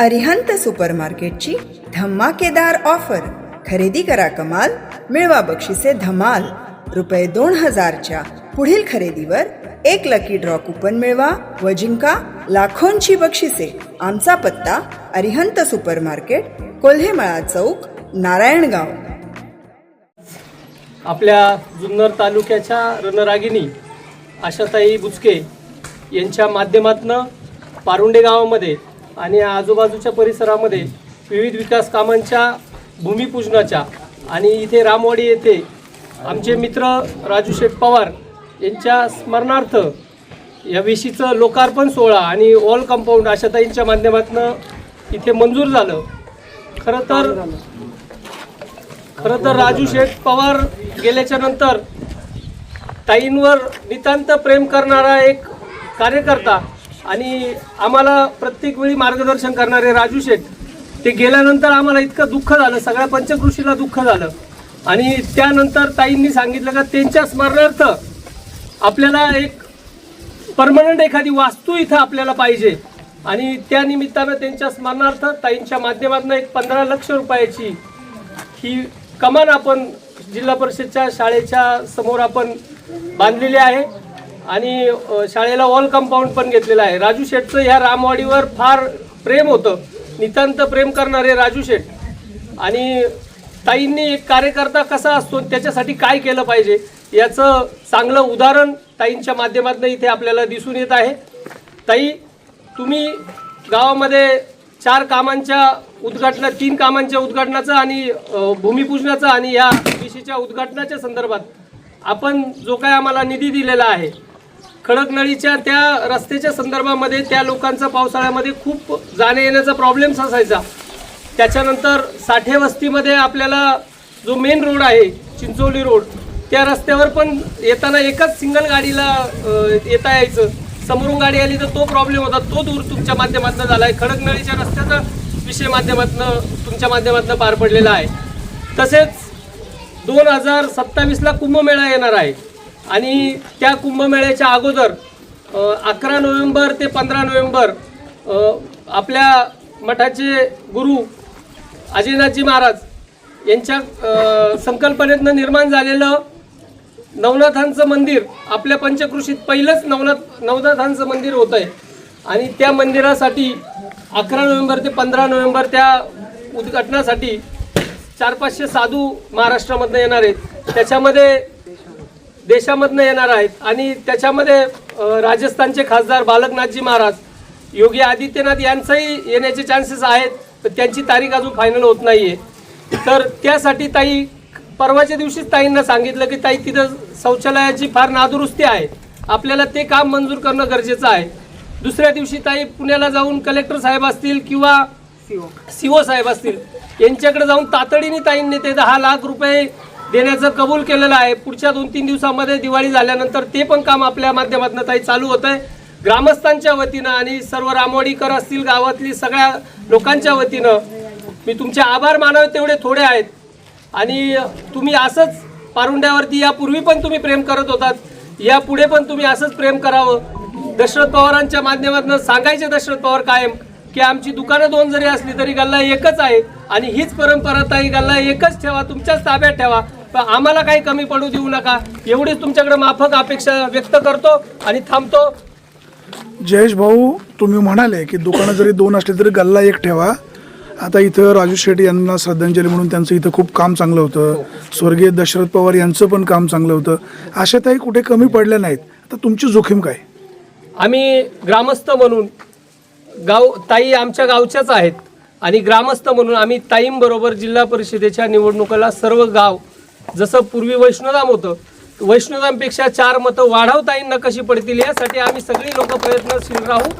अरिहंत सुपरमार्केटची धमाकेदार ऑफर. खरेदी करा कमाल मिळवा बक्षिसे धमाल. रुपये दोन हजारच्या पुढील खरेदीवर एक लकी ड्रॉ कुपन मिळवा व जिंका लाखोंची बक्षिसे. आमचा पत्ता अरिहंत सुपरमार्केट कोल्हेमळा चौक नारायणगाव. आपल्या जुन्नर तालुक्याच्या रणरागिनी आशाताई बुचके यांच्या माध्यमातनं पारुंडे गावामध्ये आणि आजूबाजूच्या परिसरामध्ये विविध विकास कामांच्या भूमिपूजनाच्या आणि इथे रामवाडी येथे आमचे मित्र राजू शेठ पवार यांच्या स्मरणार्थ या वेशीचं लोकार्पण सोहळा आणि ऑल कंपाऊंड आशाताईंच्या माध्यमातनं इथे मंजूर झालं. खरं तर खरं तर राजू शेठ पवार गेल्याच्यानंतर ताईंवर नितांत प्रेम करणारा एक कार्यकर्ता आणि आम्हाला प्रत्येक वेळी मार्गदर्शन करणारे राजू शेठ ते गेल्यानंतर आम्हाला इतकं दुःख झालं सगळ्या पंचकृषीला दुःख झालं. आणि त्यानंतर ताईंनी सांगितलं का त्यांच्या स्मरणार्थ आपल्याला एक परमनंट एखादी वास्तू इथं आपल्याला पाहिजे. आणि त्या निमित्तानं त्यांच्या स्मरणार्थ ताईंच्या माध्यमातून एक पंधरा लक्ष रुपयाची ही कमान आपण जिल्हा परिषदच्या शाळेच्या समोर आपण बांधलेली आहे. आणि शाळेला ऑल कंपाऊंड पण घेतलेलं आहे. राजू शेठचं ह्या रामवाडीवर फार प्रेम होतं. नितांत प्रेम करणारे राजू शेठ. आणि ताईंनी एक कार्यकर्ता कसा असतो त्याच्यासाठी काय केलं पाहिजे याचं चांगलं उदाहरण ताईंच्या माध्यमातून इथे आपल्याला दिसून येत आहे. ताई तुम्ही गावामध्ये चार कामांच्या उद्घाटना तीन कामांच्या उद्घाटनाचं आणि भूमिपूजनाचं आणि या विषयीच्या उद्घाटनाच्या संदर्भात आपण जो काय आम्हाला निधी दिलेला आहे खडकनळीच्या त्या रस्त्याच्या संदर्भामध्ये त्या लोकांचा पावसाळ्यामध्ये खूप जाण्या येण्याचा प्रॉब्लेम्स असायचा. त्याच्यानंतर साठे वस्तीमध्ये आपल्याला जो मेन रोड आहे चिंचोली रोड त्या रस्त्यावर पण येताना एकच सिंगल गाडीला येता यायचं. समोरून गाडी आली तर तो प्रॉब्लेम होता. तो दूर तुमच्या माध्यमातून झाला आहे खडकनळीच्या रस्त्याचा विषय माध्यमातून तुमच्या माध्यमातून पार पडलेला आहे. तसेच दोन हजार सत्तावीसला कुंभमेळा येणार आहे. आणि त्या कुंभमेळ्याच्या अगोदर अकरा नोव्हेंबर ते पंधरा नोव्हेंबर आपल्या मठाचे गुरु अजयनाथजी महाराज यांच्या संकल्पनेतनं निर्माण झालेलं नवनाथांचं मंदिर आपल्या पंचकृषीत पहिलंच नवनाथ नवनाथांचं मंदिर होतं आहे आणि त्या मंदिरासाठी अकरा नोव्हेंबर ते पंधरा नोव्हेंबर त्या उद्घाटनासाठी चार पाचशे साधू महाराष्ट्रामधनं येणार आहेत. त्याच्यामध्ये देशामधनं येणार आहेत. आणि त्याच्यामध्ये राजस्थानचे खासदार बालकनाथजी महाराज योगी आदित्यनाथ यांचाही येण्याचे चान्सेस आहेत पण त्यांची तारीख अजून फायनल होत नाहीये. तर त्यासाठी ताई परवाच्या दिवशीच ताईंना सांगितलं की ताई तिथं शौचालयाची फार नादुरुस्ती आहे. आपल्याला ते काम मंजूर करणं गरजेचं आहे. दुसऱ्या दिवशी ताई पुण्याला जाऊन कलेक्टर साहेब असतील किंवा सीओ साहेब असतील यांच्याकडे जाऊन तातडीने ताईंनी ते दहा लाख रुपये देण्याचं कबूल केलेलं आहे. पुढच्या दोन तीन दिवसामध्ये दिवाळी झाल्यानंतर ते पण काम आपल्या माध्यमातून ताई चालू होत आहे ग्रामस्थांच्या वतीनं आणि सर्व रामवाडीकर असतील गावातली सगळ्या लोकांच्या वतीनं मी तुमचे आभार मानावे तेवढे थोडे आहेत. आणि तुम्ही असंच पारुंड्यावरती यापूर्वी पण तुम्ही प्रेम करत होतात. यापुढे पण तुम्ही असंच प्रेम करावं. दशरथ पवारांच्या माध्यमातून सांगायचे दशरथ पवार कायम की आमची दुकानं दोन जरी असली तरी गल्ला एकच आहे. आणि हीच परंपरा ताई गल्ला एकच ठेवा तुमच्याच ताब्यात ठेवा. पण आम्हाला काही कमी पडू देऊ नका. एवढीच तुमच्याकडे माफक अपेक्षा व्यक्त करतो आणि थांबतो. जयेश भाऊ तुम्ही म्हणाले की दुकानं जरी दोन असली तरी गल्ला एक ठेवा. आता इथं राजू शेट्टी यांना श्रद्धांजली म्हणून त्यांचं इथं खूप काम चांगलं होतं. स्वर्गीय दशरथ पवार यांचं पण काम चांगलं होतं. आशाताई कुठे कमी पडल्या नाहीत. आता तुमची जोखीम काय? आम्ही ग्रामस्थ म्हणून गाव ताई आमच्या गावच्याच आहेत. आणि ग्रामस्थ म्हणून आम्ही ताईंबरोबर जिल्हा परिषदेच्या निवडणुकीला सर्व गाव जसं पूर्वी वैष्णोधाम होतं वैष्णोधामपेक्षा चार मतं वाढव ताईंना कशी पडतील यासाठी आम्ही सगळी लोक प्रयत्नशील राहू.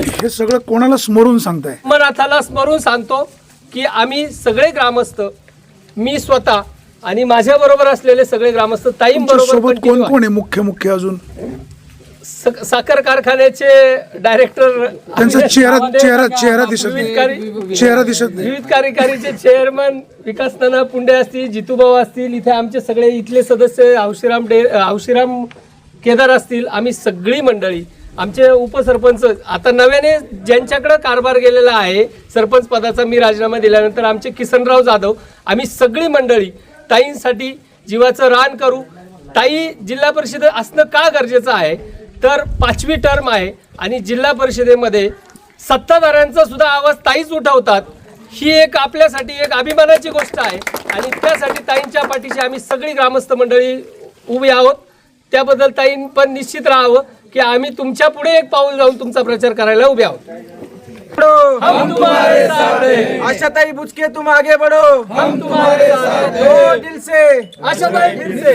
हे सगळं कोणाला स्मरून सांगताय? मनाथाला स्मरून सांगतो की आम्ही सगळे ग्रामस्थ मी स्वतः आणि माझ्या बरोबर असलेले सगळे ग्रामस्थ ताईंबरोबर सोबत कोण. कोण आहे मुख्य मुख्य अजून? साखर कारखान्याचे डायरेक्टर त्यांचा चेहरा चेहरा चेहरा दिसत विविध नाही. चेहरा दिसत नाही. विविध कार्यकारीचे चेअरमन विकास नाना पुंडे असतील जितूभाऊ असतील इथे आमचे सगळे इथले सदस्य हौशीराम डे हौशीराम केदार असतील आम्ही सगळी मंडळी आमचे उपसरपंच आता नव्याने ज्यांच्याकडे कारभार गेलेला आहे सरपंच पदाचा मी राजीनामा दिल्यानंतर आमचे किसनराव जाधव आम्ही सगळी मंडळी ताईंसाठी जीवाचं रान करू. ताई जिल्हा परिषद असणं का गरजेचं आहे? तर पाचवी टर्म आहे आणि जिल्हा परिषदेमध्ये सत्ताधाऱ्यांचा सुद्धा आवाज ताईच उठवतात. ही एक आपल्यासाठी एक अभिमानाची गोष्ट आहे आणि त्यासाठी ताईंच्या पाठीशी आम्ही सगळी ग्रामस्थ मंडळी उभी आहोत. त्याबद्दल ताईं पण निश्चित राहावं की आम्ही तुमच्यापुढे एक पाऊल जाऊन तुमचा प्रचार करायला उभे आहोत. हम तुम्हारे साथ हैं. आशाताई बुचके तुम आगे बढ़ो. हम तुम्हारे साथ हैं. दो दिल से. आशाताई दिल से.